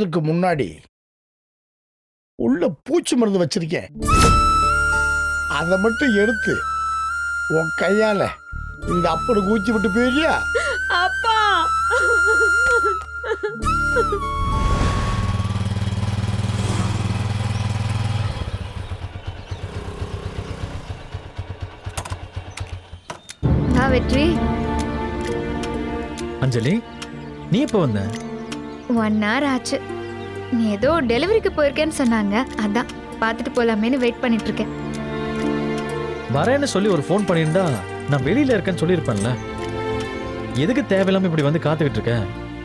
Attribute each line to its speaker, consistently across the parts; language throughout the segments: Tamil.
Speaker 1: போறதுக்கு முன்னாடி உள்ள பூச்சி மருந்து வச்சிருக்கேன். அதை மட்டும் எடுத்து உன் கையால இந்த அப்படி ஊச்சி விட்டு போயிரியா
Speaker 2: அப்பா.
Speaker 3: வெற்றி.
Speaker 4: அஞ்சலி நீ எப்போ வந்த?
Speaker 3: ஒன் hour ஆச்சு. நீ ஏதோ டெலிவரிக்கு போயிருக்கேன்னு சொன்னாங்க. அதான் பார்த்துட்டு போலாமேன்னு வெயிட் பண்ணிட்டு இருக்கேன்
Speaker 4: வரேன்னு சொல்லி ஒரு ஃபோன் பண்ணியிருந்தா நான் வெளியில இருக்கேன்னு சொல்லியிருப்பேன்ல. எதுக்கு தேவையில்லாம இப்படி வந்து காத்துக்கிட்டு இருக்க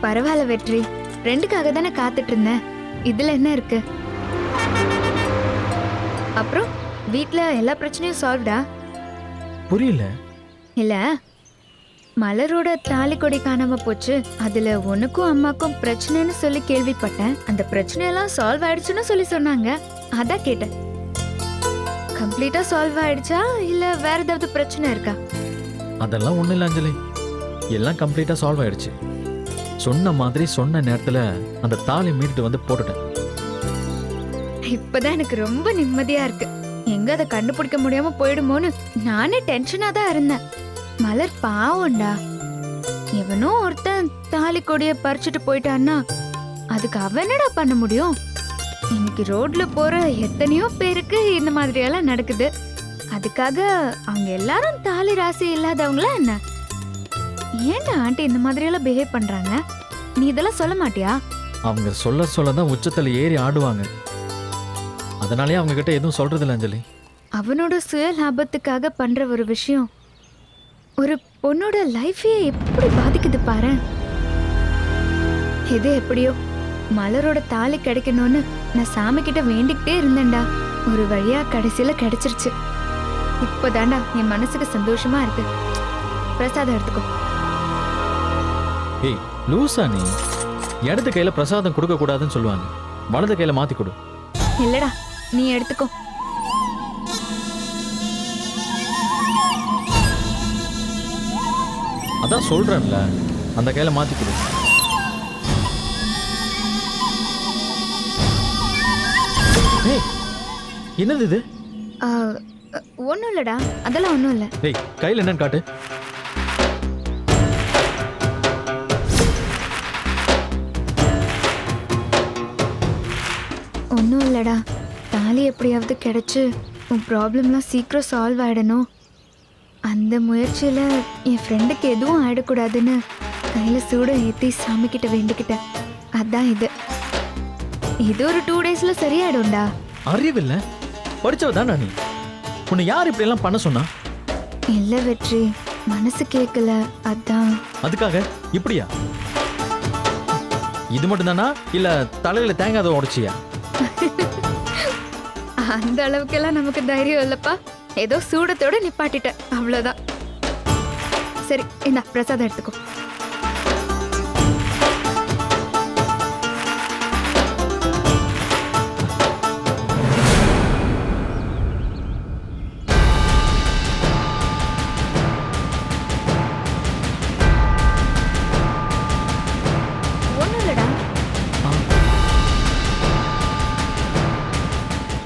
Speaker 3: பரவாயில்ல வெற்றி. ஃப்ரெண்டுக்காக தானே காத்துட்டு இருந்தேன் இதுல என்ன இருக்கு? அப்புறம் வீட்ல எல்லா பிரச்சனையும் சால்வ்டா
Speaker 4: புரியல.
Speaker 3: இல்ல. மலரோட தாலி கொடி காணாம போச்சு. அதுல உனக்கும் அம்மாக்கும் பிரச்சனைன்னு சொல்லி கேள்விப்பட்டேன். அந்த பிரச்சனையெல்லாம் சால்வ் ஆயிடுச்சுன்னு சொல்லி சொன்னாங்க. அதான் கேட்டேன். கம்ப்ளீட்டா சால்வ் ஆயிடுச்சா? இல்ல வேற ஏதாவது பிரச்சனை இருக்கா?
Speaker 4: அதெல்லாம் ஒண்ணும் இல்லை அஞ்சலி. எல்லாம் கம்ப்ளீட்டா சால்வ் ஆயிடுச்சு. சொன்ன மாதிரி சொன்ன நேரத்துல அந்த தாலி மீட்டுட்டு வந்து போட்டுட்டேன்.
Speaker 3: இப்பதான் எனக்கு ரொம்ப நிம்மதியா இருக்கு. எங்க அதை கண்டுபிடிக்க முடியாம போயிடுமோன்னு நானே டென்ஷனா தான் இருந்தேன். மலர் பாவம்டா எவனோ ஒருத்தன் தாலி கொடிய பறிச்சுட்டு போயிட்டான்னா அதுக்கு அவன் என்னடா பண்ண முடியும்? இன்னைக்கு ரோட்ல போற எத்தனையோ பேருக்கு இந்த மாதிரி எல்லாம் நடக்குது. அதுக்காக அவங்க எல்லாரும் தாலி ராசி இல்லாதவங்களா என்ன? ஏன்டா ஆண்டி இந்த மாதிரி எல்லாம் பிஹேவ் பண்றாங்க? நீ இதெல்லாம் சொல்ல மாட்டியா?
Speaker 4: அவங்க சொல்ல சொல்ல தான் உச்சத்துல ஏறி ஆடுவாங்க. அதனாலயே அவங்க கிட்ட எதுவும் சொல்றது இல்லை அஞ்சலி.
Speaker 3: அவனோட சுய லாபத்துக்காக பண்ற ஒரு விஷயம் ஒரு பொண்ணோட லைஃபையே எப்படி பாதிக்குது பாரு? எது எப்படியோ மலரோட தாலி கிடைக்கணும்னு நான் சாமி கிட்ட வேண்டிக்கிட்டே இருந்தேன்டா. ஒரு வழியா கடைசியில கிடைச்சிருச்சு. இப்போதான்டா என் மனசுக்கு சந்தோஷமா இருக்கு. பிரசாதம் எடுத்துக்கோ.
Speaker 4: ஏய் லூசா நீ. இடது கையில பிரசாதம் கொடுக்க கூடாதுன்னு சொல்லுவாங்க. வலது கையில மாத்தி கொடு.
Speaker 3: இல்லடா நீ எடுத்துக்கோ.
Speaker 4: அதான் சொல்றேன்ல. அந்த கையில மாத்தி கொடு. ஏய் என்னது இது?
Speaker 3: ஒன்றும் இல்லடா. அதெல்லாம் ஒன்றும் இல்லை.
Speaker 4: ஏய் கையில என்னன்னு காட்டு.
Speaker 3: ஒன்றும் இல்லடா. தாலி எப்படியாவது கிடைச்சு உன் ப்ராப்ளம்லாம் சீக்கிரம் சால்வ் ஆகிடணும் அந்த முயற்சியில் என் ஃப்ரெண்டுக்கு எதுவும் ஆயிடக்கூடாதுன்னு கையில் சூட ஏற்றி சாமி கிட்ட வேண்டிக்கிட்டேன். அதான் இது. இது ஒரு டூ டேஸில் சரியாயிடும்டா.
Speaker 4: அறிவில்ல. படிச்சவ தானே நீ? உன்னை யார் இப்படி எல்லாம் பண்ண சொன்னா?
Speaker 3: இல்லை வெற்றி மனசு கேட்கல அதான்.
Speaker 4: அதுக்காக இப்படியா? இது மட்டும் தானா? இல்ல தலையில தேங்காத உடைச்சியா?
Speaker 3: அந்த அளவுக்கெல்லாம் நமக்கு தைரியம் இல்லைப்பா. ஏதோ சூடத்தோட நிப்பாட்டிட்டேன் அவ்வளோதான் சரி இந்த பிரசாதம் எடுத்துக்கோ.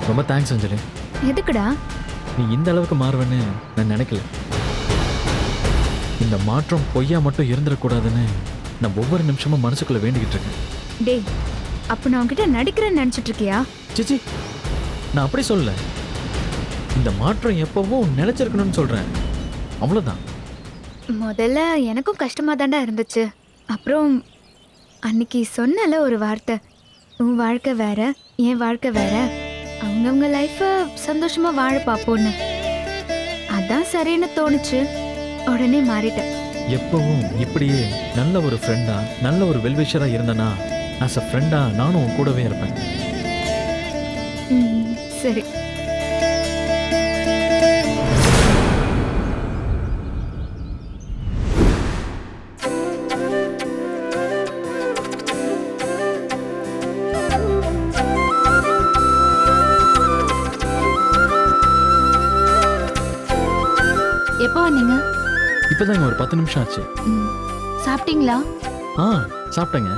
Speaker 4: ரொம்ப தேங்க்ஸ் அஞ்சலி.
Speaker 3: எதுக்குடா?
Speaker 4: நீ இந்த அளவுக்கு மாறுவேன்னு நான் நினைக்கல. இந்த மாற்றம் பொய்யா மட்டும் இருந்துடக்கூடாதுன்னு நான் ஒவ்வொரு நிமிஷமும் மனசுக்குள்ள வேண்டிக்கிட்டு இருக்கேன்.
Speaker 3: டேய் அப்ப நான் உன்கிட்ட நடிக்கிறேன்னு நினைச்சிட்டு இருக்கியா?
Speaker 4: சிச்சி நான் அப்படி சொல்லல. இந்த மாற்றம் எப்பவும் நிலைச்சிருக்கணும்னு சொல்றேன். அவ்வளவுதான்.
Speaker 3: முதல்ல எனக்கும் கஷ்டமா தாண்டா இருந்துச்சு. அப்புறம் அன்னைக்கு சொன்னல ஒரு வார்த்தை. உன் வாழ்க்கை வேற என் வாழ்க்கை வேற. அவங்கவுங்க லைஃப்பை சந்தோஷமா வாழ பார்ப்போன்னு. அதான் சரின்னு தோணுச்சு. உடனே மாறிட்டேன்.
Speaker 4: எப்பவும் இப்படியே நல்ல ஒரு ஃப்ரெண்டா நல்ல ஒரு வெல்விஷரா இருந்தனா ஆஸ் அ ஃப்ரெண்டா நானும் உன் கூடவே இருப்பேன்.
Speaker 3: சரி.
Speaker 4: பத்து நிமிஷம் ஆச்சு.
Speaker 2: சாப்பிட்டீங்களா?
Speaker 4: ஆ சாப்பிட்டேங்க.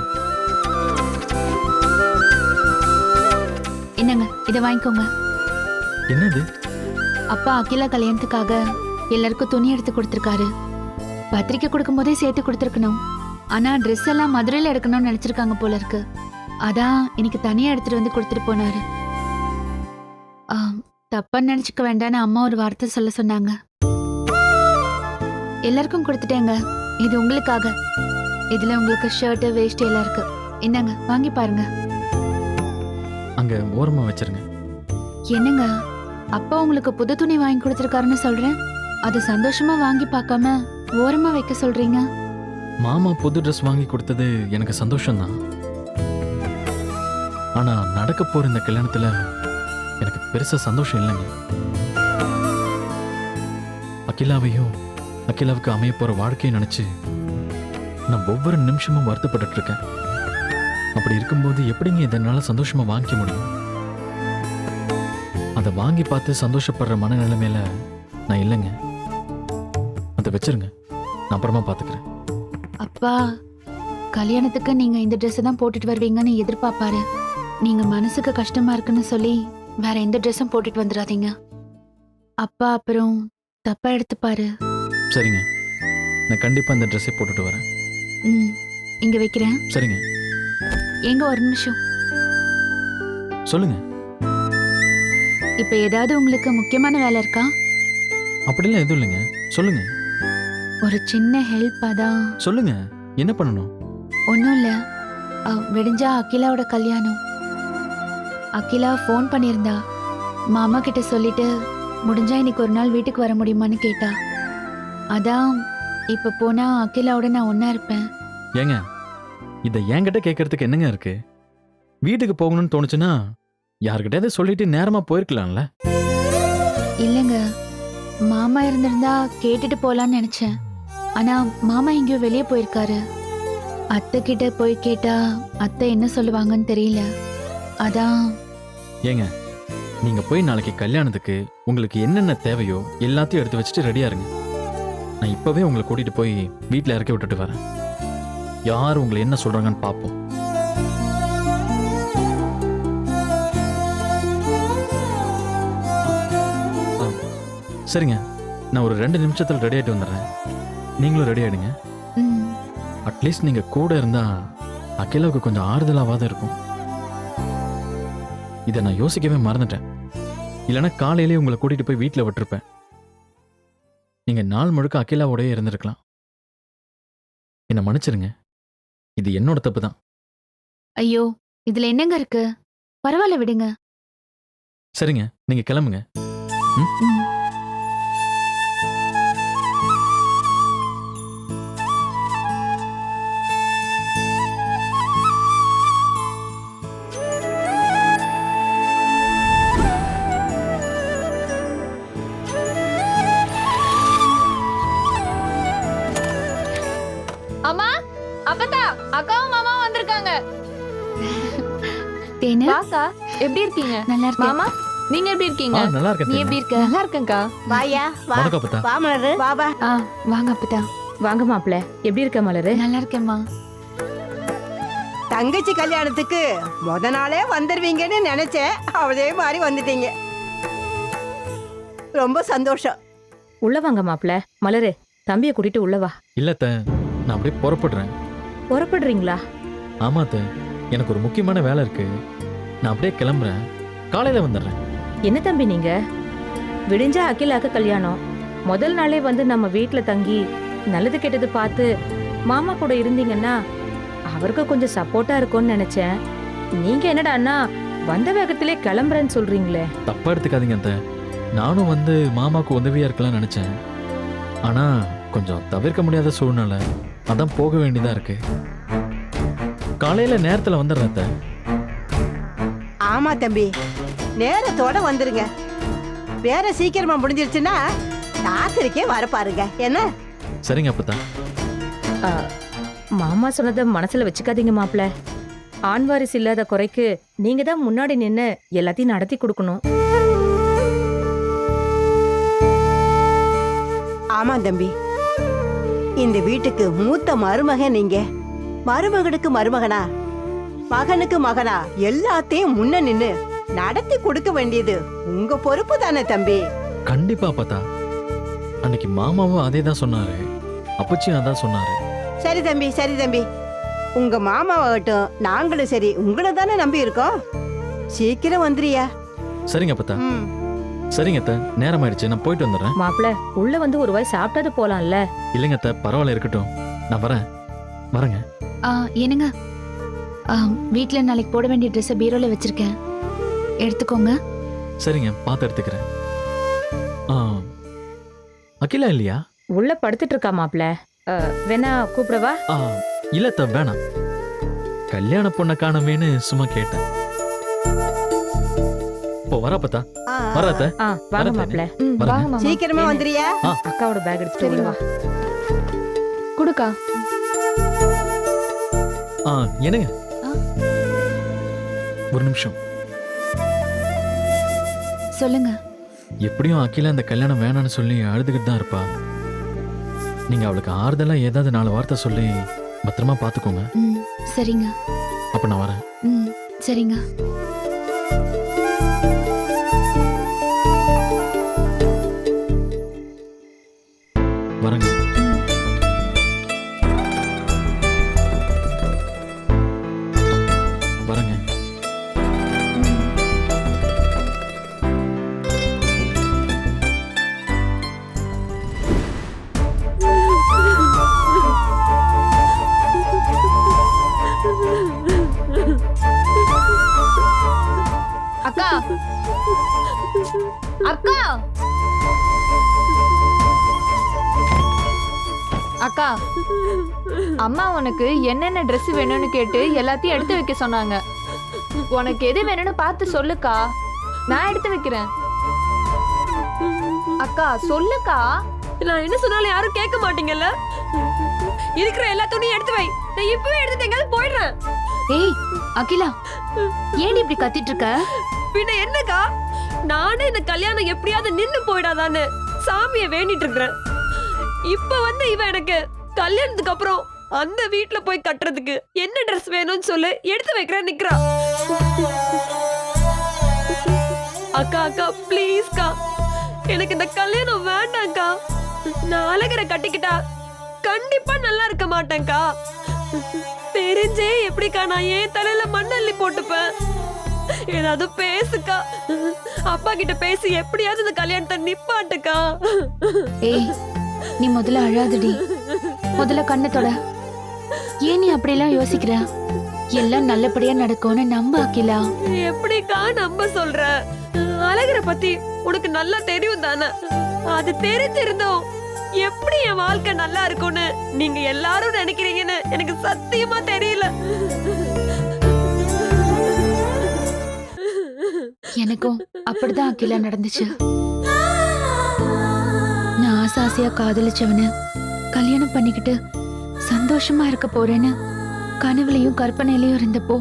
Speaker 5: என்னங்க இதை வாங்கிக்கோங்க.
Speaker 4: என்னது?
Speaker 5: அப்பா அகிலா கல்யாணத்துக்காக எல்லாருக்கும் துணி எடுத்து கொடுத்துருக்காரு. பத்திரிக்கை கொடுக்கும் போதே சேர்த்து கொடுத்துருக்கணும். ஆனா ட்ரெஸ் எல்லாம் மதுரையில எடுக்கணும்னு நினைச்சிருக்காங்க போல இருக்கு. அதான் இன்னைக்கு தனியா எடுத்துட்டு வந்து கொடுத்துட்டு போனாரு. தப்பா நினைச்சுக்க வேண்டாம்னு அம்மா ஒரு வார்த்தை சொல்ல சொன்னாங்க. எல்லாருக்கும் கொடுத்துட்டேங்க. இது உங்களுக்காக. இதுல உங்களுக்கு ஷர்ட் வேஷ்டி எல்லாம் இருக்கு. என்னங்க வாங்கி பாருங்க.
Speaker 4: அங்க ஓரமா வச்சிருங்க.
Speaker 5: என்னங்க? அப்பா உங்களுக்கு புது துணி வாங்கி கொடுத்துருக்காருன்னு சொல்றேன். அது சந்தோஷமா வாங்கி பார்க்காம ஓரமா வைக்க சொல்றீங்க?
Speaker 4: மாமா புது ட்ரெஸ் வாங்கி கொடுத்தது எனக்கு சந்தோஷம்தான். ஆனா நடக்க போற இந்த கல்யாணத்துல எனக்கு பெருசா சந்தோஷம் இல்லைங்க. அகிலாவையும் அகிலாவுக்கு அமைய போகிற வாழ்க்கையை நினச்சி நான் ஒவ்வொரு நிமிஷமும் வருத்தப்பட்டுட்டு இருக்கேன் அப்படி இருக்கும்போது எப்படிங்க இதனால் சந்தோஷமாக வாங்கிக்க முடியும்? அதை வாங்கி பார்த்து சந்தோஷப்படுற மனநிலைமையில நான் இல்லைங்க. அதை வச்சிருங்க. நான் அப்புறமா பார்த்துக்கிறேன்.
Speaker 5: அப்பா கல்யாணத்துக்கு நீங்க இந்த Dress தான் போட்டுட்டு வருவீங்கன்னு எதிர்பார்ப்பாரு. நீங்க மனசுக்கு கஷ்டமா இருக்குன்னு சொல்லி வேற எந்த ட்ரெஸ்ஸும் போட்டுட்டு வந்துடாதீங்க. அப்பா அப்புறம் தப்பா எடுத்துப்பாரு.
Speaker 4: சரிங்க. நான் கண்டிப்பா இந்த ட்ரெஸ்ஸை போட்டுட்டு வரேன்.
Speaker 5: ம் இங்க வைக்கிறேன்.
Speaker 4: சரிங்க.
Speaker 5: எங்க ஒரு நிமிஷம்.
Speaker 4: சொல்லுங்க.
Speaker 5: இப்ப ஏதாவது உங்களுக்கு முக்கியமான வேலை இருக்கா?
Speaker 4: அப்படிலாம் எதுவும் இல்லைங்க. சொல்லுங்க.
Speaker 5: ஒரு சின்ன ஹெல்ப் அதான்
Speaker 4: சொல்லுங்க. என்ன பண்ணணும்?
Speaker 5: ஒன்றும் இல்லை. விடிஞ்சா அகிலாவோட கல்யாணம். அகிலா ஃபோன் பண்ணியிருந்தா. மாமா கிட்ட சொல்லிட்டு முடிஞ்சா இன்னைக்கு ஒரு நாள் வீட்டுக்கு வர முடியுமான்னு கேட்டா. அதான் இப்போ போனா அகிலாவோட நான் ஒன்றா இருப்பேன்.
Speaker 4: ஏங்க இதை என்கிட்ட கேட்கறதுக்கு என்னங்க இருக்கு? வீட்டுக்கு போகணும்னு தோணுச்சுன்னா யார்கிட்டயாவது சொல்லிட்டு நேரமா போயிருக்கலாம்ல?
Speaker 5: இல்லைங்க மாமா இருந்திருந்தா கேட்டுட்டு போலான்னு நினைச்சேன். ஆனா மாமா எங்கேயோ வெளியே போயிருக்காரு. அத்தை கிட்ட போய் கேட்டா அத்தை என்ன சொல்லுவாங்கன்னு தெரியல. அதான்.
Speaker 4: ஏங்க நீங்க போய் நாளைக்கு கல்யாணத்துக்கு உங்களுக்கு என்னென்ன தேவையோ எல்லாத்தையும் எடுத்து வச்சுட்டு ரெடியா இருங்க. நான் இப்பவே உங்களை கூட்டிட்டு போய் வீட்டில் இறக்கி விட்டுட்டு வரேன். யார் உங்களை என்ன சொல்றாங்கன்னு பார்ப்போம் சரிங்க. நான் ஒரு ரெண்டு நிமிஷத்தில் ரெடி ஆகிட்டு வந்துடுறேன். நீங்களும் ரெடி ஆயிடுங்க.
Speaker 5: ம்.
Speaker 4: அட்லீஸ்ட் நீங்க கூட இருந்தா அகிலாவுக்கு கொஞ்சம் ஆறுதலாவாத இருக்கும். இதை நான் யோசிக்கவே மறந்துட்டேன். இல்லைன்னா காலையிலேயே உங்களை கூட்டிட்டு போய் வீட்டில் விட்டுருப்பேன். நீங்க நாள் முழுக்க அகிலாவோடயே இருந்திருக்கலாம். என்னை மன்னிச்சிருங்க. இது என்னோட தப்பு தான்
Speaker 5: ஐயோ இதுல என்னங்க இருக்கு? பரவாயில்ல விடுங்க.
Speaker 4: சரிங்க நீங்க கிளம்புங்க.
Speaker 5: ம்?
Speaker 6: அம்மா வாக்கா எப்படி இருக்கீங்க?
Speaker 5: நல்லா இருக்கு
Speaker 6: மாமா நீங்க எப்படி இருக்கீங்க?
Speaker 4: நல்லா இருக்கேன்
Speaker 5: நீ. எப்படி இருக்க?
Speaker 6: நல்லா இருக்கேன்க்கா.
Speaker 7: வாயா வா. வா மலரு. வா வா.
Speaker 5: ஆ வாங்க அப்பதா
Speaker 8: வாங்க மாப்பிள எப்படி இருக்க மலரு?
Speaker 5: நல்லா இருக்கேம்மா.
Speaker 7: தங்கச்சி கல்யாணத்துக்கு முத நாளே வந்துருவீங்கன்னு நினைச்சேன். அதே மாதிரி வந்துட்டீங்க. ரொம்ப சந்தோஷம்.
Speaker 8: உள்ள வாங்க மாப்பிள மலரு தம்பிய கூட்டிட்டு உள்ள வா.
Speaker 4: இல்ல அத்தை, நான் அப்படியே புறப்படுறேன்.
Speaker 8: புறப்படுறீங்களா?
Speaker 4: ஆமா அத்தை, எனக்கு ஒரு முக்கியமான வேலை இருக்கு. நான் அப்படியே கிளம்புறேன். காலையில வந்துடுறேன்.
Speaker 8: என்ன தம்பி நீங்க? விடிஞ்சா அகிலாக்கு கல்யாணம். முதல் நாளே வந்து நம்ம வீட்ல தங்கி நல்லது கெட்டது பார்த்து மாமா கூட இருந்தீங்கன்னா அவருக்கு கொஞ்சம் சப்போர்ட்டா இருக்கும்னு நினைச்சேன். நீங்க என்னடா அண்ணா வந்த வேகத்திலே கிளம்புறேன்னு சொல்றீங்களே.
Speaker 4: தப்பா எடுத்துக்காதீங்க அத்தை. நானும் வந்து மாமாக்கு உதவியா இருக்கலாம்னு நினைச்சேன். ஆனா கொஞ்சம் தவிர்க்க முடியாத சூழ்நிலை. அதான் போக வேண்டியதா இருக்கு. காலையில நேரத்துல வந்துடுறேன்.
Speaker 7: ஆமா தம்பி. நேரத்தோட வந்துருங்க. வேற சீக்கிரமா முடிஞ்சிருச்சுன்னா ராத்திரிக்கே வர பாருங்க. என்ன?
Speaker 4: சரிங்க அப்பதான்
Speaker 8: ஆ, மாமா சொன்னதை மனசுல வச்சுக்காதீங்க மாப்பிள ஆண் வாரிசு இல்லாத குறைக்கு நீங்க தான் முன்னாடி நின்னு எல்லாத்தையும் நடத்தி கொடுக்கணும்.
Speaker 7: ஆமா தம்பி. இந்த வீட்டுக்கு மூத்த மருமகன் நீங்க. மருமகனுக்கு மருமகனா? மகனுக்கு மகனா எல்லாத்தையும் முன்ன நின்னு நடத்தி கொடுக்க வேண்டியது உங்க பொறுப்பு தானே தம்பி.
Speaker 4: கண்டிப்பா அப்பத்தா. அன்னைக்கு மாமாவும் அதே தான் சொன்னாரு. அப்பச்சியும் அதான் சொன்னாரு.
Speaker 7: சரி தம்பி சரி தம்பி. உங்க மாமாவாகட்டும் நாங்களும் சரி உங்களை தானே நம்பி இருக்கோம். சீக்கிரம் வந்துறியா
Speaker 4: சரிங்க அப்பத்தா.
Speaker 7: ம்.
Speaker 4: சரிங்க அத்தை. நேரம் ஆயிடுச்சு நான் போயிட்டு வந்துடுறேன்.
Speaker 8: மாப்பிள உள்ள வந்து ஒரு வாய் சாப்பிட்டது போலாம்ல.
Speaker 4: இல்லைங்க அத்தை. பரவாயில்ல இருக்கட்டும். நான் வரேன். வரேங்க.
Speaker 5: ஆ, என்னங்க? ஆ, வீட்ல நாளைக்கு போட வேண்டிய ட்ரெஸ்ஸை பீரோல வச்சிருக்கேன். எடுத்துக்கோங்க.
Speaker 4: சரிங்க பார்த்து எடுத்துக்கிறேன். ஆ அகிலா இல்லையா?
Speaker 8: உள்ள படுத்துட்டு இருக்கா மாப்பிள அஹ், வேணா கூப்பிடவா
Speaker 4: ஆ இல்ல அத்தை வேணாம். கல்யாண பொண்ணை காணமேன்னு சும்மா கேட்டேன். இப்போ வர அப்பத்தா
Speaker 7: ஆ, ஆ,
Speaker 8: வாங்க
Speaker 4: வரேன்
Speaker 8: மாப்பிள
Speaker 6: ம்,
Speaker 4: வரேங்க.
Speaker 6: வாங்க மாமா.
Speaker 7: சீக்கிரமா வந்துறியா?
Speaker 8: அக்காவோட பேக் எடுத்துட்டு
Speaker 6: சரிம்மா.
Speaker 8: வா.
Speaker 6: குடுக்கா.
Speaker 4: ஆ என்னங்க? ஒரு நிமிஷம்.
Speaker 5: சொல்லுங்க.
Speaker 4: எப்படியும் அகிலா இந்த கல்யாணம் வேணாம்னு சொல்லி அழுதுகிட்டு தான் இருப்பா. நீங்க அவளுக்கு ஆறுதலா ஏதாவது நாலு வார்த்தை சொல்லி பத்திரமா பாத்துக்கோங்க
Speaker 5: சரிங்க.
Speaker 4: அப்ப நான் வரேன்.
Speaker 5: சரிங்க.
Speaker 6: அக்கா! அக்கா அம்மா உனக்கு என்னென்ன Dress வேணும்னு கேட்டு எல்லாத்தையும் எடுத்து வைக்க சொன்னாங்க. உனக்கு எது வேணும்னு பார்த்து சொல்லுக்கா. நான் எடுத்து வைக்கிறேன். அக்கா சொல்லுக்கா.
Speaker 2: நான் என்ன சொன்னாலும் யாரும் கேட்க மாட்டீங்கல்ல? இருக்கிற எல்லா துணியும் எடுத்து வை. நான் இப்பவே எடுத்துட்டு எங்கேயாவது போயிடுறேன்.
Speaker 5: ஏய் அகிலா ஏன் இப்படி கத்திட்டு இருக்க?
Speaker 2: பின்ன என்னக்கா? நானே இந்த கல்யாணம் எப்படியாவது நின்னு போயிடாதான்னு சாமியை வேண்டிட்டு இருக்கிறேன். இப்ப வந்து இவன் எனக்கு கல்யாணத்துக்கு அப்புறம் அந்த வீட்ல போய் கட்டுறதுக்கு என்ன ட்ரெஸ் வேணும்னு சொல்லு எடுத்து வைக்கிறேன் நிக்கிறா. அக்கா அக்கா ப்ளீஸ்க்கா எனக்கு இந்த கல்யாணம் வேண்டாம்க்கா. நான் அழகரை கட்டிக்கிட்டா கண்டிப்பா நல்லா இருக்க மாட்டேன்க்கா. தெரிஞ்சே எப்படிக்கா நான் ஏன் தலையில மண்ணள்ளி போட்டுப்பேன். ஏதாவது பேசுக்கா. அப்பா கிட்ட பேசி எப்படியாவது இந்த கல்யாணத்தை நிப்பாட்டுக்கா.
Speaker 5: ஏய் நீ முதல்ல அழாதடி. முதல்ல கண்ணை தொட. ஏன் நீ அப்படிலாம் யோசிக்கிற? எல்லாம் நல்லபடியா நடக்கும்னு நம்ப அகிலா
Speaker 2: எப்படிக்கா நம்ப சொல்ற? அழகரை பத்தி உனக்கு நல்லா தெரியும் தானே? அது தெரிஞ்சிருந்தோம். எப்படி என் வாழ்க்கை நல்லா இருக்கும்னு நீங்க எல்லாரும் நினைக்கிறீங்கன்னு எனக்கு சத்தியமா தெரியல.
Speaker 5: எனக்கும் அப்படிதான் அகிலா நடந்துச்சு. நான் ஆசை ஆசையா காதலிச்சவன கல்யாணம் பண்ணிக்கிட்டு சந்தோஷமா இருக்க போறேன்னு கனவுலயும் கற்பனையிலையும் இருந்தப்போ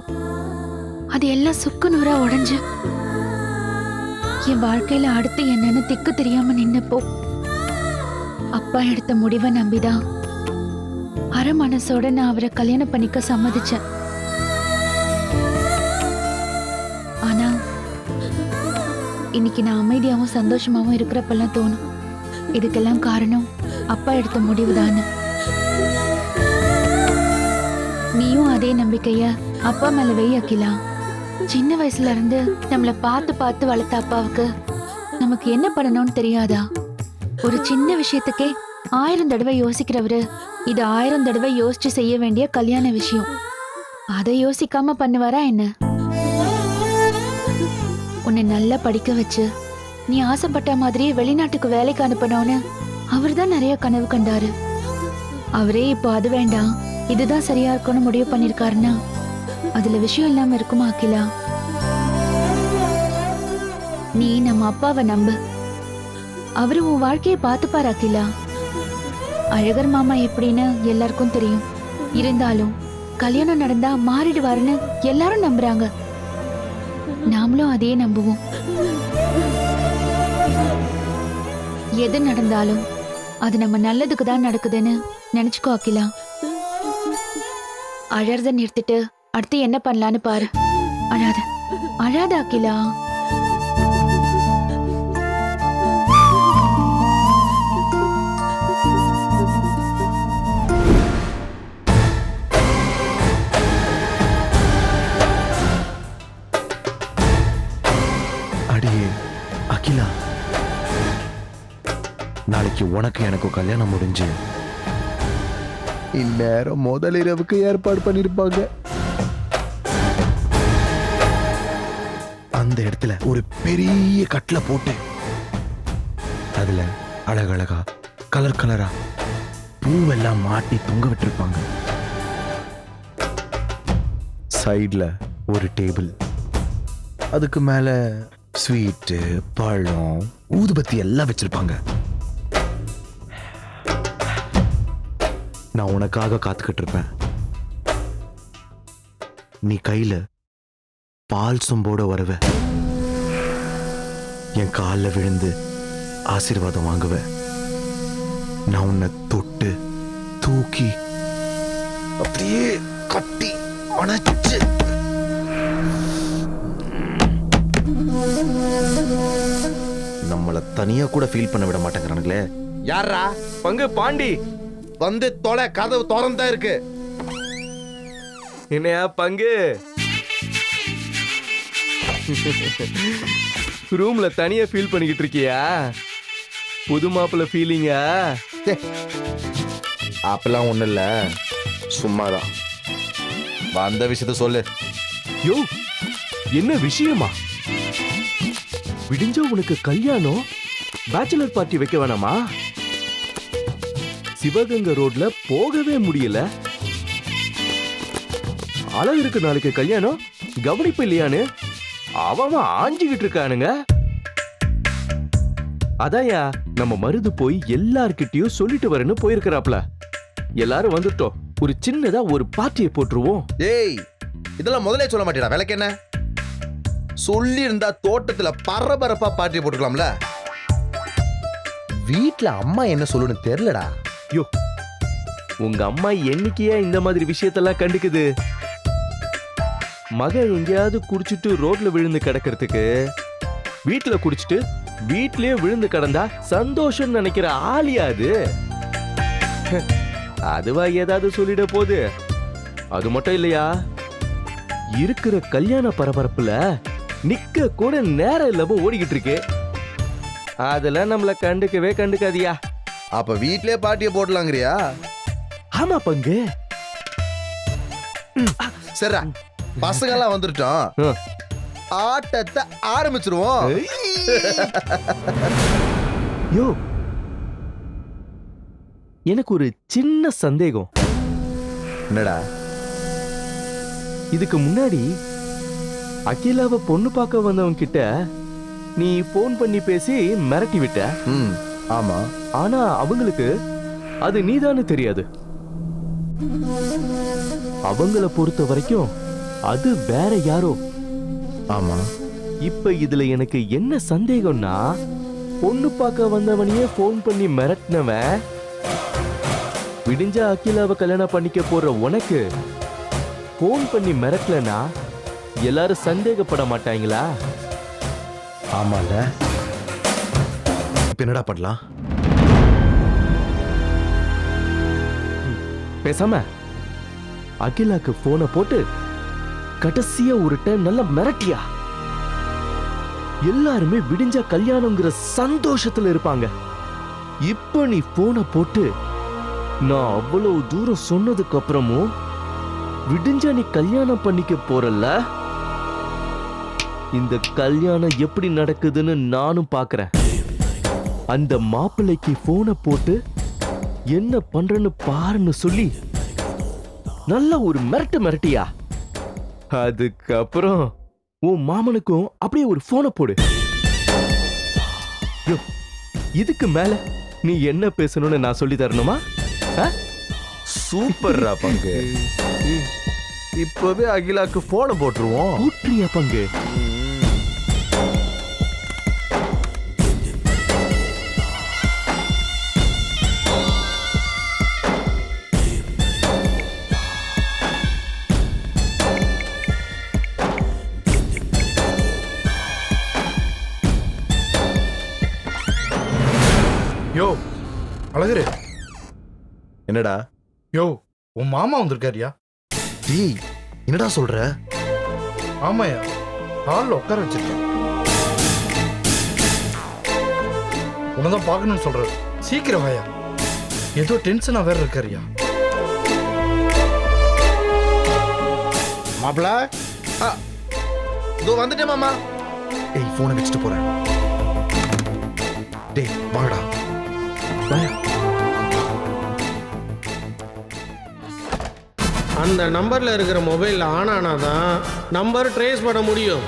Speaker 5: அது எல்லாம் சுக்கு நூறா உடைஞ்சு என் வாழ்க்கையில அடுத்து என்னன்னு திக்கு தெரியாம நின்னப்போ அப்பா எடுத்த முடிவை நம்பிதான் அரை மனசோட நான் அவரை கல்யாணம் பண்ணிக்க சம்மதிச்சேன். இன்னைக்கு நான் அமைதியாகவும் சந்தோஷமாகவும் இருக்கிறப்பெல்லாம் தோணும். இதுக்கெல்லாம் காரணம் அப்பா எடுத்த முடிவு நீயும் அதே நம்பிக்கைய அப்பா மேல வெய் அக்கிலா சின்ன வயசுல இருந்து நம்மள பார்த்து பார்த்து வளர்த்த அப்பாவுக்கு நமக்கு என்ன பண்ணணும்னு தெரியாதா? ஒரு சின்ன விஷயத்துக்கே ஆயிரம் தடவை யோசிக்கிறவரு இது ஆயிரம் தடவை யோசிச்சு செய்ய வேண்டிய கல்யாண விஷயம். அதை யோசிக்காம பண்ணுவாரா என்ன? உன்னை நல்லா படிக்க வச்சு நீ ஆசைப்பட்ட மாதிரியே வெளிநாட்டுக்கு வேலைக்கு அனுப்பணும்னு அவர் தான் நிறைய கனவு கண்டாரு. அவரே இப்போ அது வேண்டாம் இதுதான் சரியா இருக்கும்னு முடிவு பண்ணிருக்காருன்னா அதுல விஷயம் இல்லாம இருக்குமா அகிலா? நீ நம்ம அப்பாவை நம்பு. அவரு உன் வாழ்க்கையை பார்த்துப்பாரு அகிலா. அழகர் மாமா எப்படின்னு எல்லாருக்கும் தெரியும். இருந்தாலும் கல்யாணம் நடந்தா மாறிடுவாருன்னு எல்லாரும் நம்புறாங்க. நாமளும் அதையே நம்புவோம். எது நடந்தாலும் அது நம்ம நல்லதுக்கு தான் நடக்குதுன்னு நினைச்சுக்கோ அகிலா. அழறத நிறுத்திட்டு அடுத்து என்ன பண்ணலான்னு பாரு. அழாத. அழாத அகிலா.
Speaker 9: நாளைக்கு உனக்கு எனக்கும் கல்யாணம் முடிஞ்சு இந்நேரம் முதல் இரவுக்கு ஏற்பாடு பண்ணிருப்பாங்க. அந்த இடத்துல ஒரு பெரிய கட்டில போட்டு அதுல அழகழகா கலர் கலரா பூவெல்லாம் மாட்டி தொங்க விட்டிருப்பாங்க. சைடுல ஒரு டேபிள் அதுக்கு மேல ஸ்வீட்டு பழம் ஊதுபத்தி எல்லாம் வச்சிருப்பாங்க. நான் உனக்காக காத்துக்கிட்டு இருப்பேன் நீ கையில பால் சொம்போட வருவ. என் காலில் விழுந்து ஆசீர்வாதம் வாங்குவ. நான் உன்னை தொட்டு தூக்கி அப்படியே கட்டி அணைச்சு. நம்மளை தனியா கூட ஃபீல் பண்ண விட மாட்டேங்கிறானுங்களே. யாரா
Speaker 10: பங்கு பாண்டி.
Speaker 9: வந்து தொலை கதவு திறந்தா இருக்கு.
Speaker 10: என்னையா பங்கு? ரூம்ல தனியா ஃபீல் பண்ணிக்கிட்டு இருக்கியா? புது மாப்பிள்ள ஃபீலிங்கா
Speaker 9: அப்பெல்லாம் ஒண்ணு இல்ல. சும்மாதான். வந்த விஷயத்த சொல்லு.
Speaker 10: யோ என்ன விஷயமா? விடிஞ்ச உனக்கு கல்யாணம்? பேச்சுலர் பார்ட்டி வைக்க வேணாமா? சிவகங்கை ரோட்ல போகவே முடியல. அழகிருக்கு நாளைக்கு கல்யாணம். கவனிப்பு இல்லையான்னு? அவன் ஆஞ்சுகிட்டு இருக்கானுங்க. அதாயா நம்ம மருது போய் எல்லார்கிட்டயும் சொல்லிட்டு வரேன்னு போயிருக்கிறாப்ல. எல்லாரும் வந்துட்டோம். ஒரு சின்னதா ஒரு பார்ட்டியை போட்டுருவோம்.
Speaker 9: ஏய் இதெல்லாம் முதல்ல சொல்ல மாட்டேடா. விளக்கு என்ன? சொல்லி இருந்தா தோட்டத்துல பரபரப்பா பார்ட்டி போட்டுக்கலாம்ல. வீட்ல அம்மா என்ன சொல்லுன்னு தெரியலடா.
Speaker 10: உங்க அம்மா என்னைக்கியா இந்த மாதிரி விஷயத்தெல்லாம் கண்டுக்குது? மக எங்கேயாவது குடிச்சிட்டு ரோட்ல விழுந்து கிடக்கிறதுக்கு வீட்டுல குடிச்சிட்டு வீட்லயே விழுந்து கிடந்தா சந்தோஷம் நினைக்கிற ஆளியா அது? அதுவா ஏதாவது சொல்லிட போகுது. அது மட்டும் இல்லையா? இருக்கிற கல்யாண பரபரப்புல நிக்க கூட நேரம் இல்லாம ஓடிக்கிட்டு இருக்கு. அதெல்லாம் நம்மள கண்டுக்கவே கண்டுக்காதியா.
Speaker 9: அப்ப வீட்லயே பார்ட்டியை போடலாங்கிறியா
Speaker 10: ஆமா பங்கு.
Speaker 9: சரிடா. பசங்க எல்லாம் வந்துட்டோம். ஆட்டத்தை ஆரம்பிச்சிருவோம்.
Speaker 10: யோ. எனக்கு ஒரு சின்ன சந்தேகம்.
Speaker 9: என்னடா?
Speaker 10: இதுக்கு முன்னாடி அகிலாவை பொண்ணு பார்க்க வந்தவங்க கிட்ட நீ ஃபோன் பண்ணி பேசி மிரட்டி விட்ட
Speaker 9: ம். ஆமா
Speaker 10: ஆனா அவங்களுக்கு அது நீதானு தெரியாது. அவங்கள பொறுத்த வரைக்கும் அது வேற யாரோ.
Speaker 9: ஆமா
Speaker 10: இப்ப இதுல எனக்கு என்ன சந்தேகம்னா பொண்ணு பார்க்க வந்தவனையே ஃபோன் பண்ணி மிரட்டினவன் விடிஞ்சா அகிலாவை கல்யாணம் பண்ணிக்க போற உனக்கு ஃபோன் பண்ணி மிரட்டலனா எல்லாரும் சந்தேகப்பட மாட்டாங்களா?
Speaker 9: ஆமால என்னடா பண்ணலாம்?
Speaker 10: பேசாம அகிலாக்கு போனை போட்டு கடைசியா ஒரு டைம் நல்லா மிரட்டியா? எல்லாருமே விடிஞ்சா கல்யாணங்கிற சந்தோஷத்துல இருப்பாங்க. இப்ப நீ போனை போட்டு நான் அவ்வளவு தூரம் சொன்னதுக்கு அப்புறமும் விடிஞ்சா நீ கல்யாணம் பண்ணிக்க போறல்ல? இந்த கல்யாணம் எப்படி நடக்குதுன்னு நானும் பார்க்கறேன் அந்த மாப்பிள்ளைக்கு போனை போட்டு என்ன பண்றேன்னு பாருன்னு சொல்லி நல்ல ஒரு மிரட்டு மிரட்டியா? அதுக்கப்புறம் உன் மாமனுக்கும் அப்படியே ஒரு போனை போடு. இதுக்கு மேல நீ என்ன பேசணும்னு நான் சொல்லி தரணுமா?
Speaker 9: சூப்பர்ரா பங்கு. இப்பவே அகிலாக்கு போனை போட்டுருவோம்.
Speaker 10: பங்கு?
Speaker 9: என்னடா?
Speaker 11: யோ உன் மாமா வந்திருக்காருயா?
Speaker 9: டேய் என்னடா சொல்ற?
Speaker 11: ஆமாயா ஹாலில் உட்கார வச்சிருக்கேன். உனதான் பார்க்கணும்னு சொல்றாரு. சீக்கிரம் வாயா ஏதோ டென்ஷனா வேற இருக்காருயா
Speaker 1: மாப்பிள
Speaker 9: இதோ வந்துட்டேன் மாமா. டேய் போனை வச்சுட்டு போறேன். டேய் வாங்கடா.
Speaker 12: அந்த நம்பரில் இருக்கிற மொபைல் ஆன் ஆனால் தான் நம்பர் ட்ரேஸ் பண்ண முடியும்.